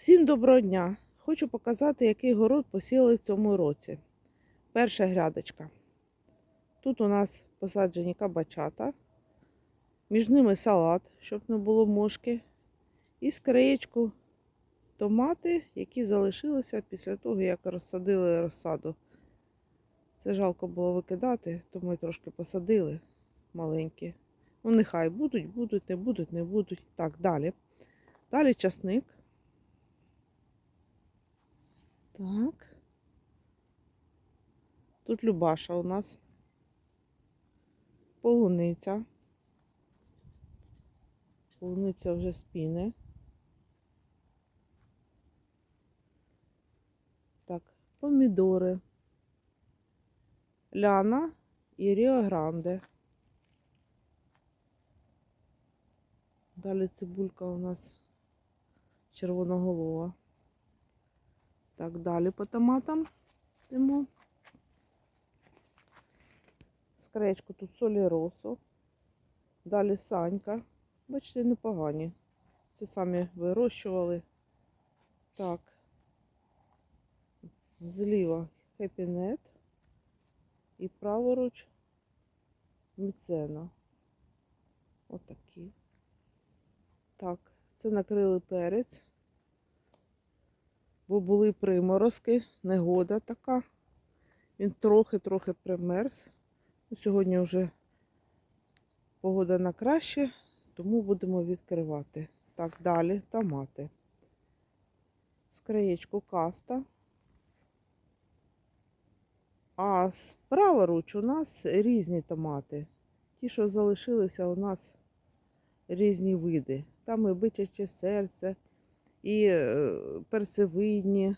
Всім доброго дня! Хочу показати, який город посіяли в цьому році. Перша грядочка. Тут у нас посаджені кабачата, між ними салат, щоб не було мошки, і скриєчку томати, які залишилися після того, як розсадили розсаду. Це жалко було викидати, тому і трошки посадили маленькі. Ну, нехай будуть, будуть, не будуть, не будуть. Так, далі. Далі часник. Так. Тут Любаша у нас. Полуниця. Полуниця вже спіне. Так, помідори. Ляна і Ріо Гранде. Далі цибулька у нас червоноголова. Так, далі по томатам йдемо. Скречку тут солі росу. Далі санька. Бачите, непогані. Це самі вирощували. Так. Зліва хепінет. І праворуч міцена. Отакі. Так, це накрили перець бо були приморозки, негода така. Він трохи-трохи примерз. Ну, Сьогодні вже погода на краще, тому будемо відкривати. Так, далі томати. Скриєчку каста. А праворуч у нас різні томати. Ті, що залишилися, у нас різні види. Там і бичаче серце і е, персивидні,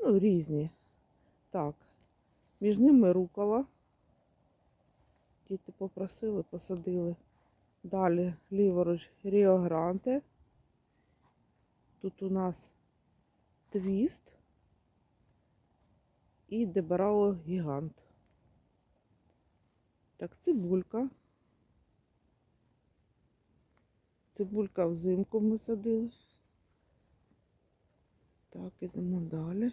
ну, різні. Так, між ними рукола. Діти попросили, посадили. Далі ліворуч Ріо Гранте. Тут у нас твіст і Дебарао Гігант. Так, цибулька. Цибулька взимку ми садили. Так, ідемо далі.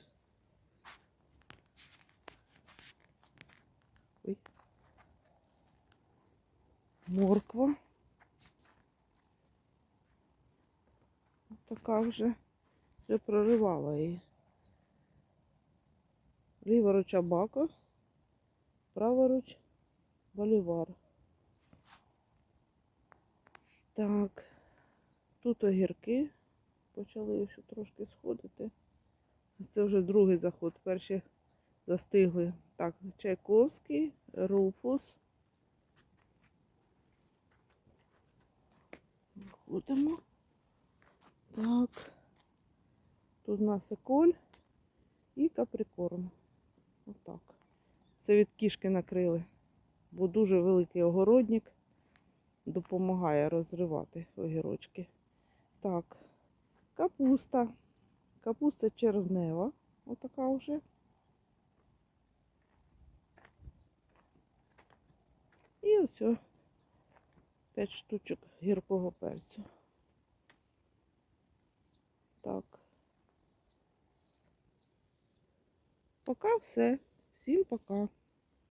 Ой. Морква. Така вже, вже проривала її. Ліворуч абако, праворуч болівар. Так, тут огірки почали трошки сходити. Це вже другий заход. Перші застигли. Так, Чайковський, Руфус. Виходимо. Так. Тут у нас еколь і каприкорм. Отак. Це від кішки накрили, бо дуже великий огородник допомагає розривати огірочки. Так, капуста. Капуста червнева, отака вже. І ось 5 штучок гіркого перцю. Так. Пока все. Всім пока.